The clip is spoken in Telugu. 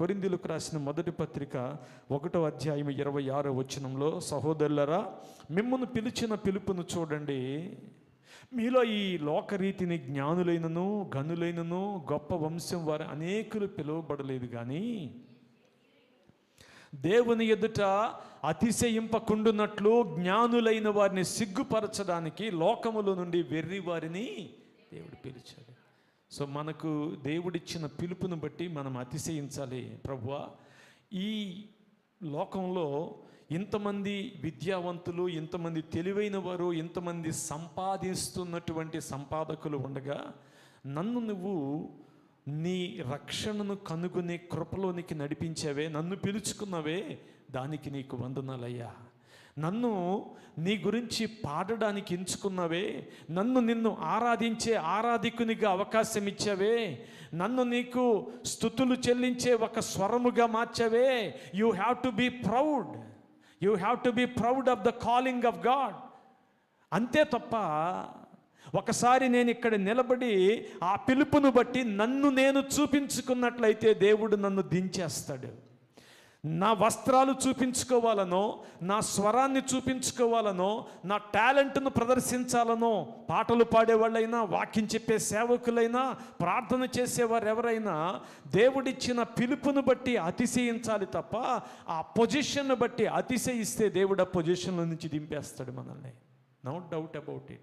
కొరిందులకు రాసిన మొదటి పత్రిక ఒకటో అధ్యాయం ఇరవై ఆరో వచనంలో సహోదరులరా మిమ్మల్ని పిలిచిన పిలుపును చూడండి. మీలో ఈ లోకరీతిని జ్ఞానులైనను గనులైనను గొప్ప వంశం వారి అనేకులు పిలువబడలేదు కానీ దేవుని ఎదుట అతిశయింపకుండునట్లు జ్ఞానులైన వారిని సిగ్గుపరచడానికి లోకములో నుండి వెర్రి వారిని దేవుడు పిలిచాడు. సో మనకు దేవుడిచ్చిన పిలుపును బట్టి మనం అతిశయించాలి. ప్రభువా ఈ లోకంలో ఇంతమంది విద్యావంతులు ఇంతమంది తెలివైన వారు ఇంతమంది సంపాదిస్తున్నటువంటి సంపాదకులు ఉండగా నన్ను నువ్వు నీ రక్షణను కనుగొనే కృపలోనికి నడిపించావే నన్ను పిలుచుకున్నవే దానికి నీకు వందనాలయ్యా. నన్ను నీ గురించి పాడడానికి ఎంచుకున్నవే నన్ను నిన్ను ఆరాధించే ఆరాధికునిగా అవకాశం ఇచ్చావే నన్ను నీకు స్థుతులు చెల్లించే ఒక స్వరముగా మార్చవే. You have to be proud you have to be proud of the calling of God అంతే తప్ప ఒకసారి నేను ఇక్కడ నిలబడి ఆ పిలుపును బట్టి నన్ను నేను చూపించుకున్నట్లయితే దేవుడు నన్ను దించేస్తాడు. నా వస్త్రాలు చూపించుకోవాలనో నా స్వరాన్ని చూపించుకోవాలనో నా టాలెంట్ను ప్రదర్శించాలనో పాటలు పాడేవాళ్ళైనా వాక్యం చెప్పే సేవకులైనా ప్రార్థన చేసేవారు ఎవరైనా దేవుడిచ్చిన పిలుపును బట్టి అతిశయించాలి తప్ప ఆ పొజిషన్ను బట్టి అతిశయిస్తే దేవుడు ఆ పొజిషన్లో నుంచి దింపేస్తాడు మనల్ని. No doubt about it.